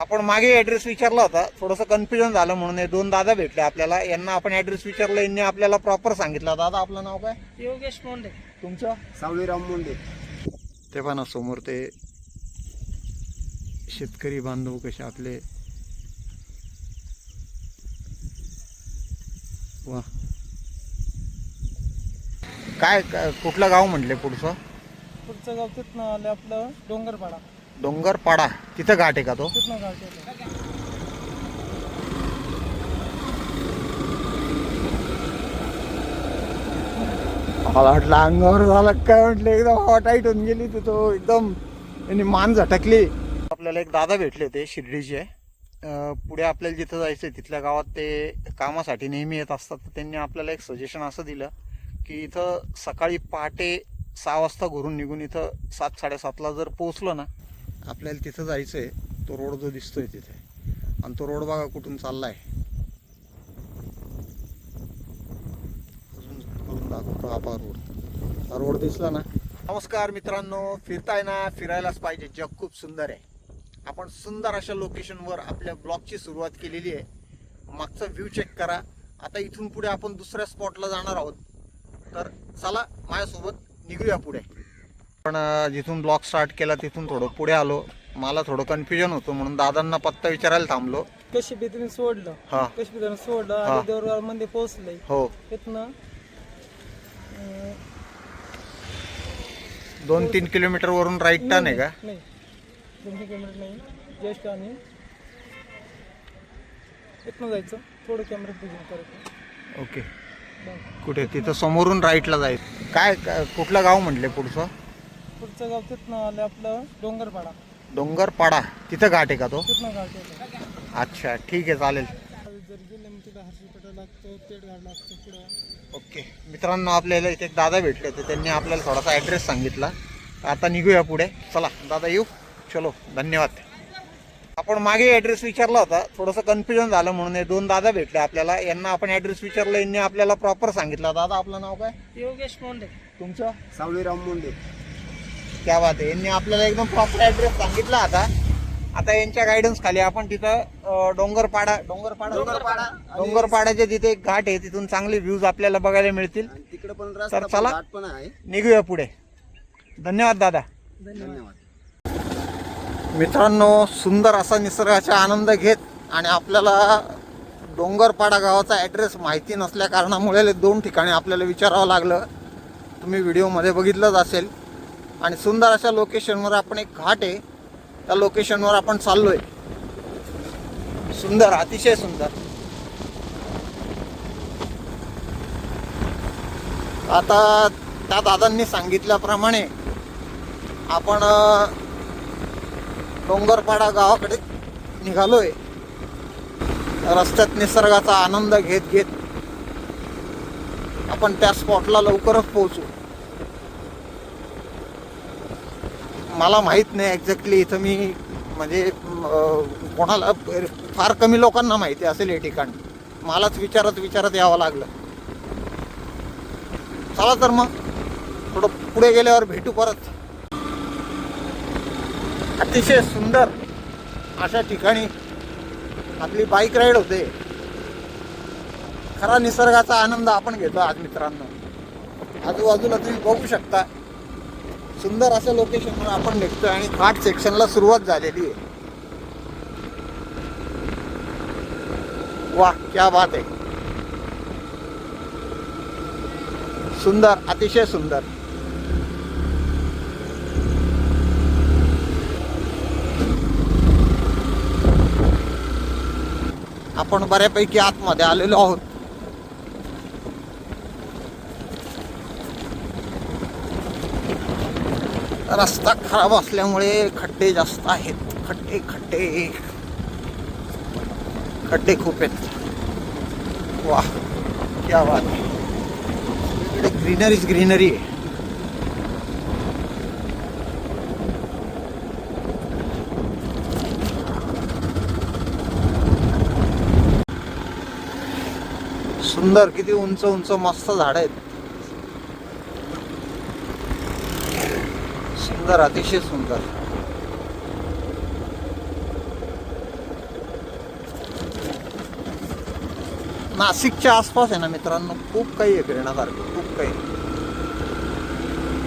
आपण मागे ऍड्रेस विचारला होता. थोडंसं कन्फ्युजन झालं म्हणून हे दोन दादा भेटले आपल्याला. यांना आपण ऍड्रेस विचारला यांनी आपल्याला प्रॉपर सांगितलं. दादा आपलं नाव काय? योगेश मोंडे. तुमचं? सावळीराम मुंडे. ते पण समोर ते शेतकरी बांधव कसे आपले. वा. काय काय- कुठलं गाव म्हटले पुढचं? पुढचं गाव तिथनं आलं आपलं डोंगरपाडा. डोंगरपाडा तिथं घाट आहे का तो? मला वाटलं अंगावर झालं काय म्हटलं एकदम हॉटाईट होऊन गेली तर तो एकदम. यांनी मान झटकली. आपल्याला एक दादा भेटले होते शिर्डीचे. पुढे आपल्याला जिथं जायचं तिथल्या गावात ते कामासाठी नेहमी येत असतात. तर त्यांनी आपल्याला एक सजेशन असं दिलं की इथं सकाळी पहाटे सहा वाजता घरून निघून इथं सात साडेसातला जर पोहोचलो ना आपल्याला तिथं जायचं आहे तो रोड जो दिसतोय तिथे. आणि तो रोड बघा कुठून चाललाय. अजून करून दाखवतो हा रोड. हा रोड दिसला ना? नमस्कार मित्रांनो फिरताय ना फिरायलाच पाहिजे. जग खूप सुंदर आहे. आपण सुंदर अशा लोकेशनवर आपल्या ब्लॉगची सुरुवात केलेली आहे. मागचा व्ह्यू चेक करा. आता इथून पुढे आपण दुसऱ्या स्पॉटला जाणार आहोत. तर चला माझ्यासोबत निघूया पुढे. पण जिथून ब्लॉग स्टार्ट केला तिथून थोडं पुढे आलो. मला थोडं कन्फ्युजन होतं म्हणून दादांना पत्ता विचारायला थांबलो. कशी भीतीने सोडलं? हा. कशी भीतीने सोडलं. आणि मध्ये पोहोचलंय हो. तिथनं अं, दोन तीन किलोमीटर वरून राईट टर्न आहे का? नाही दोनशे किलोमीटर नाही. जस्ट आणि. तिथनं जायचं. थोडं कॅमेरा करायचं ओके. कुठे? तिथं समोरून राईटला जायचं. काय काय- कुठलं गाव म्हटले पुढचं? पुढचं गाव तिथनं आलं आपलं डोंगरपाडा. डोंगरपाडा. तिथं घाट आहे का तो? तिथनं गाव केलं अच्छा ठीक आहे चालेल. जर गेलं मग तिथं हर्षपेटा लागतं पेटघाट लागतं पुढं. ओके. मित्रांनो आपल्याला इथे एक दादा भेटले होते. त्यांनी आपल्याला थोडासा ॲड्रेस सांगितला. आता निघूया पुढे. चला दादा येऊ. चलो धन्यवाद. आपण मागे ॲड्रेस विचारला होता. थोडंसं कन्फ्युजन झालं म्हणून हे दोन दादा भेटले आपल्याला. यांना आपण ॲड्रेस विचारला. यांनी आपल्याला प्रॉपर सांगितलं. दादा आपलं नाव काय? योगेश मोंडे तुमचं? सावळीराम मुंडे क्या बात आहे. यांनी आपल्याला एकदम प्रॉपर ॲड्रेस सांगितला आता. आता यांच्या गायडन्स खाली आपण तिथं अं, डोंगरपाडा डोंगरपाडा? डोंगरपाडा. डोंगरपाड्याचे तिथे एक घाट आहे तिथून चांगले व्ह्यूज आपल्याला बघायला मिळतील. आणि तिकडे पण तर चला. पण घाट पण आहे. निघूया पुढे. धन्यवाद दादा. धन्यवाद. धन्यवाद मित्रांनो सुंदर असा निसर्गाचा आनंद घेत आणि आपल्याला डोंगरपाडा गावाचा ॲड्रेस माहिती नसल्या कारणामुळे दोन ठिकाणी आपल्याला विचारावं लागलं. तुम्ही व्हिडिओमध्ये बघितलंच असेल. आणि सुंदर अशा लोकेशनवर आपण एक घाट आहे. त्या लोकेशनवर आपण चाललो आहे सुंदर अतिशय सुंदर. आता त्या दादांनी सांगितल्याप्रमाणे आपण डोंगरपाडा गावाकडे निघालोय. रस्त्यात निसर्गाचा आनंद घेत घेत आपण त्या स्पॉटला लवकरच पोहोचू. मला माहीत नाही एक्झॅक्टली इथं मी म्हणजे कोणाला फार कमी लोकांना माहिती असेल हे ठिकाण. मलाच विचारत विचारत यावं लागलं. चला तर मग थोडं पुढे गेल्यावर भेटू परत. अतिशय सुंदर अशा ठिकाणी आपली बाईक राईड होते. खरा निसर्गाचा आनंद आपण घेतो आज मित्रांनो. आजूबाजूला तुम्ही बघू शकता. सुंदर असं लोकेशनवर आपण निघतोय आणि घाट सेक्शनला सुरुवात झालेली आहे. वा क्या बात आहे. सुंदर अतिशय सुंदर. आपण बऱ्यापैकी आतमध्ये आलेलो आहोत. रस्ता खराब असल्यामुळे खड्डे जास्त आहेत. खड्डे खड्डे. खड्डे खूप आहेत. वा क्या वा इकडे ग्रीनरीच ग्रीनरी आहे. सुंदर किती उंच उंच मस्त झाड आहेत. सुंदर अतिशय सुंदर. नाशिकच्या आसपास आहे ना मित्रांनो खूप काही आहे फिरण्यासारखं खूप काही.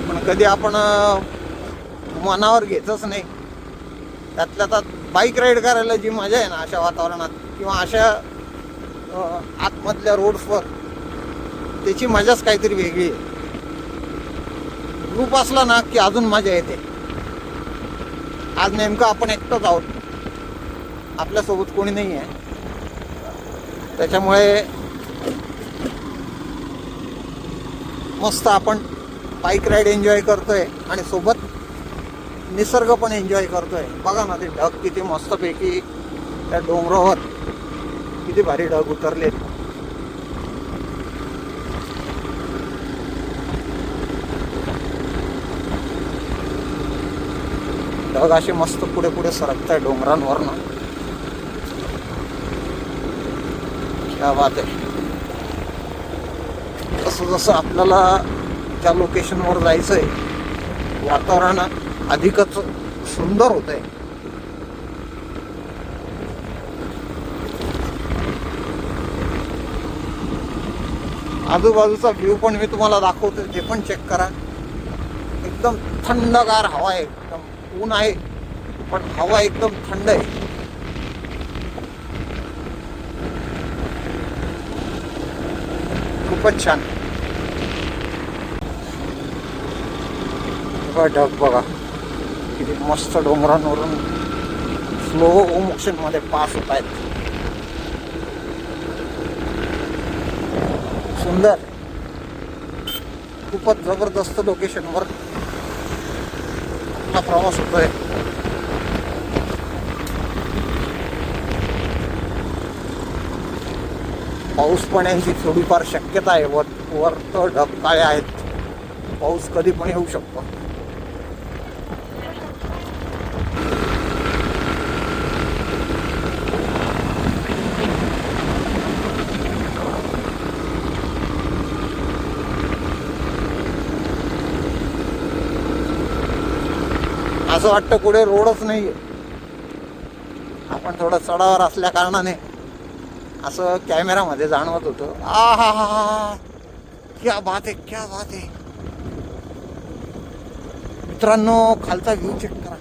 पण कधी आपण मनावर घेतच नाही. त्यातल्या त्यात बाईक राईड करायला जी मजा आहे ना अशा वातावरणात किंवा अशा आतमधल्या रोड्सवर त्याची मजाच काहीतरी वेगळी आहे. ग्रुप असला ना की अजून मजा येते. आज नेमकं आपण एकटंच आहोत. आपल्यासोबत कोणी नाही आहे त्याच्यामुळे मस्त आपण बाईक राईड एन्जॉय करतोय आणि सोबत निसर्ग पण एन्जॉय करतोय. बघा ना ते ढग किती मस्तपैकी त्या डोंगरावर किती भारी ढग उतरले ढग असे मस्त पुढे पुढे सरकताय डोंगरांवरनं. क्या बात आहे. जसं जसं आपल्याला त्या लोकेशनवर जायचं आहे वातावरण अधिकच सुंदर होत आहे आजूबाजूचा व्ह्यू पण मी तुम्हाला दाखवतो ते पण चेक करा. एकदम थंडगार हवा आहे. ऊन आहे पण हवा एकदम थंड आहे. खूपच छान. ढग बघा. किती मस्त डोंगरांवरून स्लो मोशनमध्ये पास होत आहेत. सुंदर. खूपच जबरदस्त लोकेशनवर आपला प्रवास होतोय पाऊस पण थोडीफार शक्यता आहे वर वर तर ढग आहेत पाऊस कधी पण येऊ शकतो असं वाटतं कुठे रोडच नाही आहे आपण थोडं चढावर असल्या कारणाने असं कॅमेरामध्ये जाणवत होतं. आ हा हा हा. क्या बात आहे क्या बात आहे. मित्रांनो खालचा व्ह्यू चेक करा.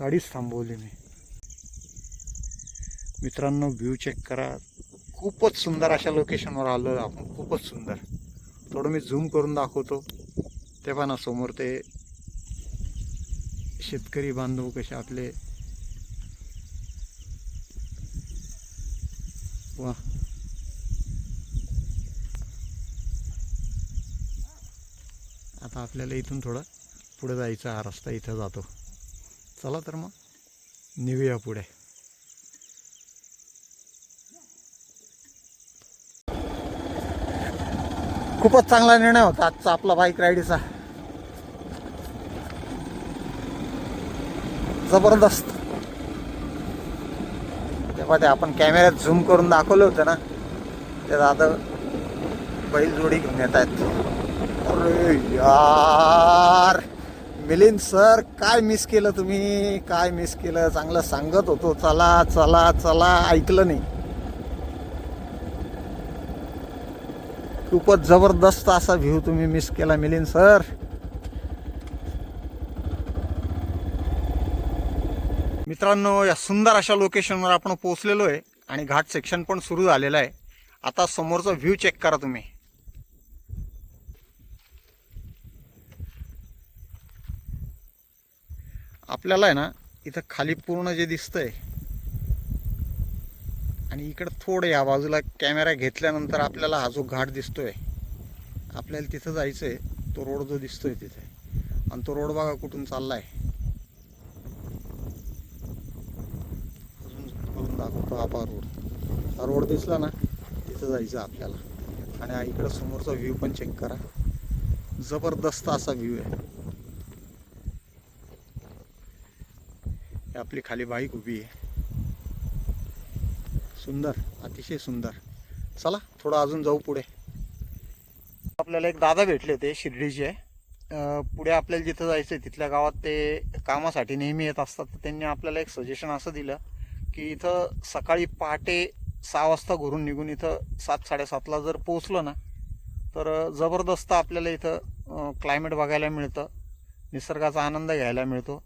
गाडीच थांबवली मी. मित्रांनो व्ह्यू चेक करा. खूपच सुंदर अशा लोकेशनवर आलो आपण. खूपच सुंदर. थोडं मी झूम करून दाखवतो. तेव्हा ना समोर ते शेतकरी बांधव कसे आपले. वा. आता आपल्याला इथून थोडं पुढे जायचं हा रस्ता इथं जातो. चला तर मग निघूया पुढे. खूपच चांगला निर्णय होता आजचा आपला बाईक राईडचा जबरदस्त. तेव्हा ते आपण कॅमेऱ्यात झूम करून दाखवलं होतं ना ते दादा बैल जोडी घेऊन येत आहेत. अरे यार! मिलिंद सर काय मिस केलं तुम्ही? काय मिस केलं? चांगलं सांगत होतो. चला चला चला ऐकलं नाही. खूपच जबरदस्त असा व्ह्यू तुम्ही मिस केला मिलिन सर मित्रांनो या सुंदर अशा लोकेशनवर आपण पोहोचलेलो आहे आणि घाट सेक्शन पण सुरू झालेलं आहे. आता समोरचा व्ह्यू चेक करा तुम्ही. आपल्याला आहे ना इथं खाली पूर्ण जे दिसतंय आणि इकडं थोडं या बाजूला कॅमेरा घेतल्यानंतर आपल्याला हा जो घाट दिसतोय आपल्याला तिथं जायचं आहे तो रोड जो दिसतोय तिथे. आणि तो रोड बघा कुठून चाललाय. अजून करून दाखवतो आपा रोड. हा रोड दिसला ना तिथं जायचं आपल्याला. आणि हा इकडं समोरचा व्ह्यू पण चेक करा. जबरदस्त असा व्ह्यू आहे. आपली खाली बाईक उभी आहे. सुंदर अतिशय सुंदर. चला थोडं अजून जाऊ पुढे. आपल्याला एक दादा भेटले होते शिर्डीचे. पुढे आपल्याला जिथं जायचं आहे तिथल्या गावात ते कामासाठी नेहमी येत असतात. तर त्यांनी आपल्याला एक सजेशन असं दिलं की इथं सकाळी पहाटे सहा वाजता घरून निघून इथं सात साडेसातला जर पोचलो ना तर जबरदस्त आपल्याला इथं क्लायमेट बघायला मिळतं. निसर्गाचा आनंद घ्यायला मिळतो.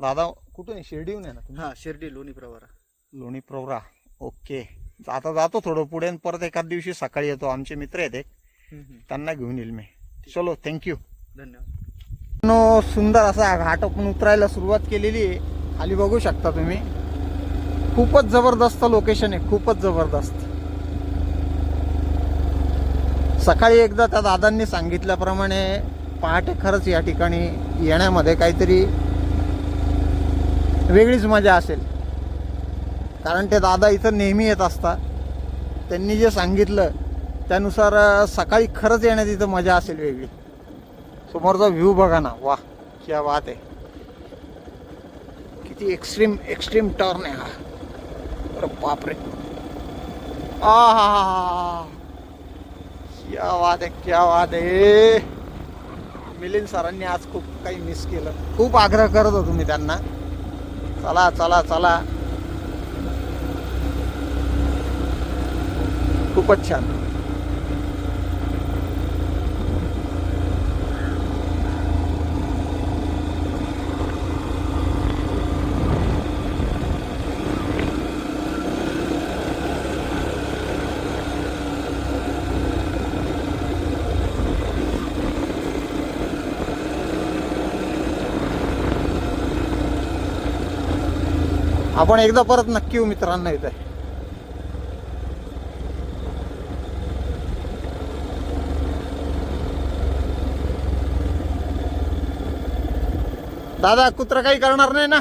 दादा कुठून? शिर्डीहून आहे ना? हा शिर्डी लोणी प्रवारा. लोणी प्रवरा. ओके. आता जातो थोडं पुढे आणि परत एखाद दिवशी सकाळी येतो. आमचे मित्र आहेत एक. त्यांना घेऊन येईल मी. चलो थँक्यू धन्यवाद. नो सुंदर असा घाट आपण उतरायला सुरुवात केलेली आहे. खाली बघू शकता तुम्ही. खूपच जबरदस्त लोकेशन आहे. खूपच जबरदस्त. सकाळी एकदा त्या दादांनी सांगितल्याप्रमाणे पहाटे खरंच या ठिकाणी येण्यामध्ये काहीतरी वेगळीच मजा असेल. कारण ते दादा इथं नेहमी येत असतात. त्यांनी जे सांगितलं त्यानुसार सकाळी खरंच येण्यात इथं मजा असेल वेगळी. समोरचा व्ह्यू बघा ना वा क्या बात आहे. किती एक्स्ट्रीम एक्स्ट्रीम टर्न आहे हा. अरे बापरे. आ हा हा हा क्या बात आहे क्या बात आहे. मिलिंद सरांनी आज खूप काही मिस केलं. खूप आग्रह करत होतो मी त्यांना. चला चला चला. खूपच छान. आपण एकदा परत नक्की येऊ मित्रांना इथे. दादा कुत्रा काही करणार नाही ना?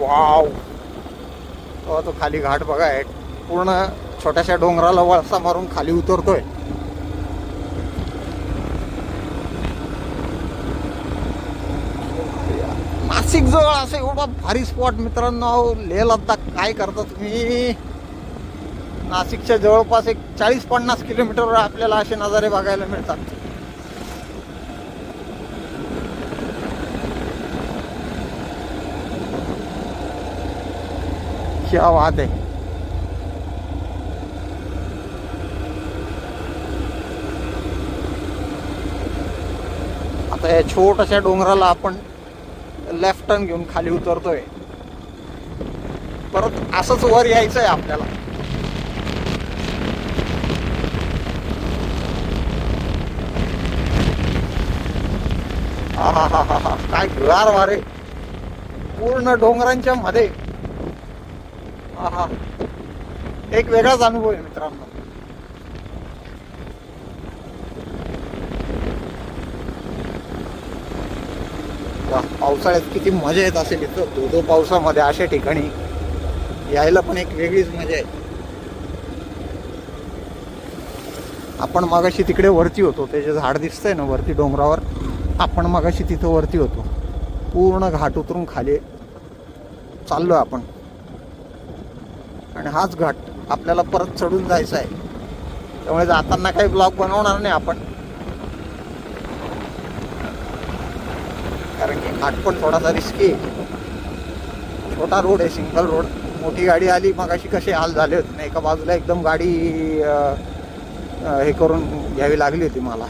वाव. तो तो खाली घाट बघा आहे पूर्ण छोट्याशा डोंगराला वळसा मारून खाली उतरतोय. नाशिक जवळ असं एवढा भारी स्पॉट मित्रांनो लेह लद्दाख काय करता तुम्ही? नाशिकच्या जवळपास एक चाळीस पन्नास किलोमीटरवर आपल्याला असे नजारे बघायला मिळतात. क्या वाद आहे. आता या छोट्याशा डोंगराला आपण लेफ्ट टर्न घेऊन खाली उतरतोय. परत असंच वर यायचं आहे आपल्याला. काय गार वारे. पूर्ण डोंगरांच्या मध्ये. एक वेगळाच अनुभव आहे मित्रांनो. पावसाळ्यात किती मजा येत असेल इथं. दो दो पावसामध्ये अशा ठिकाणी यायला पण एक वेगळीच मजा आहे. आपण मागाशी तिकडे वरती होतो. ते जे झाड दिसतंय ना वरती डोंगरावर आपण मगाशी तिथं वरती होतो. पूर्ण घाट उतरून खाली चाललो आपण. आणि हाच घाट आपल्याला परत चढून जायचा आहे. त्यामुळे जाताना काही ब्लॉग बनवणार नाही आपण. कारण की घाट पण थोडासा रिस्की आहे. छोटा रोड आहे सिंगल रोड मोठी गाडी आली मग अशी कसे हाल झाले होते. ना एका बाजूला एकदम गाडी हे करून घ्यावी लागली होती मला.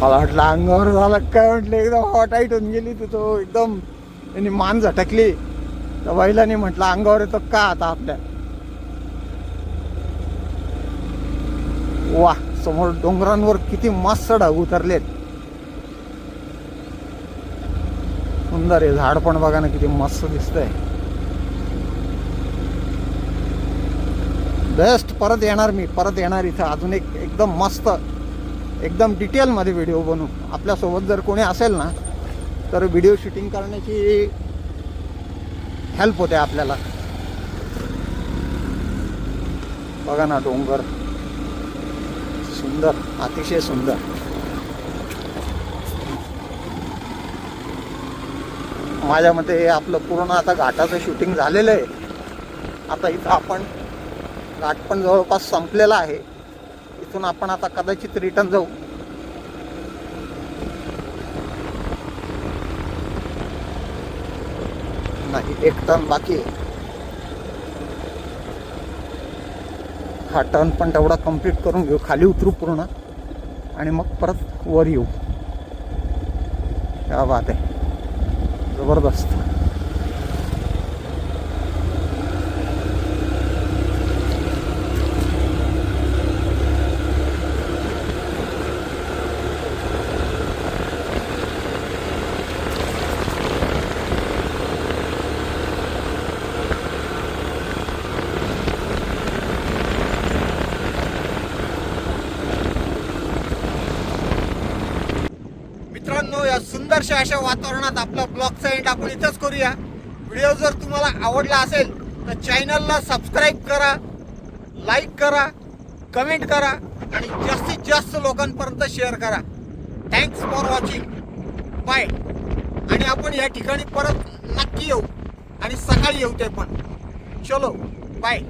मला वाटलं अंगावर झालं काय? म्हटलं एकदम हॉट आईट होऊन गेली तिथं तो एकदम त्यांनी मान झटकली. तर बैलाने म्हटलं अंगावर येतो का आता आपल्या? वा समोर डोंगरांवर किती मस्त ढग उतरलेत. सुंदर आहे झाड पण बघा ना किती मस्त दिसतंय. बेस्ट परत येणार मी परत येणार इथं. अजून एक एकदम मस्त एकदम डिटेलमध्ये व्हिडिओ बनवू. आपल्यासोबत जर कोणी असेल ना तर व्हिडिओ शूटिंग करण्याची हेल्प होते आपल्याला. बघा ना डोंगर. सुंदर अतिशय सुंदर. माझ्या मते आपलं पूर्ण आता घाटाचं शूटिंग झालेलं आहे. आता इथं आपण घाट पण जवळपास संपलेला आहे. इथून आपण आता कदाचित रिटर्न जाऊ. नाही एक टन बाकी हा टर्न पण तेवढा कंप्लीट करून घेऊ. खाली उतरू पूर्ण. आणि मग परत वर येऊ. त्या बात आहे. जबरदस्त मित्रांनो या सुंदरशा अशा वातावरणात आपला ब्लॉगचा एंड आपण इथंच करूया. व्हिडिओ जर तुम्हाला आवडला असेल तर चॅनलला सबस्क्राईब करा लाईक करा कमेंट करा आणि जास्तीत जास्त लोकांपर्यंत शेअर करा. थँक्स फॉर वॉचिंग बाय आणि आपण या ठिकाणी परत नक्की येऊ. आणि सकाळी येऊ ते पण. चलो. बाय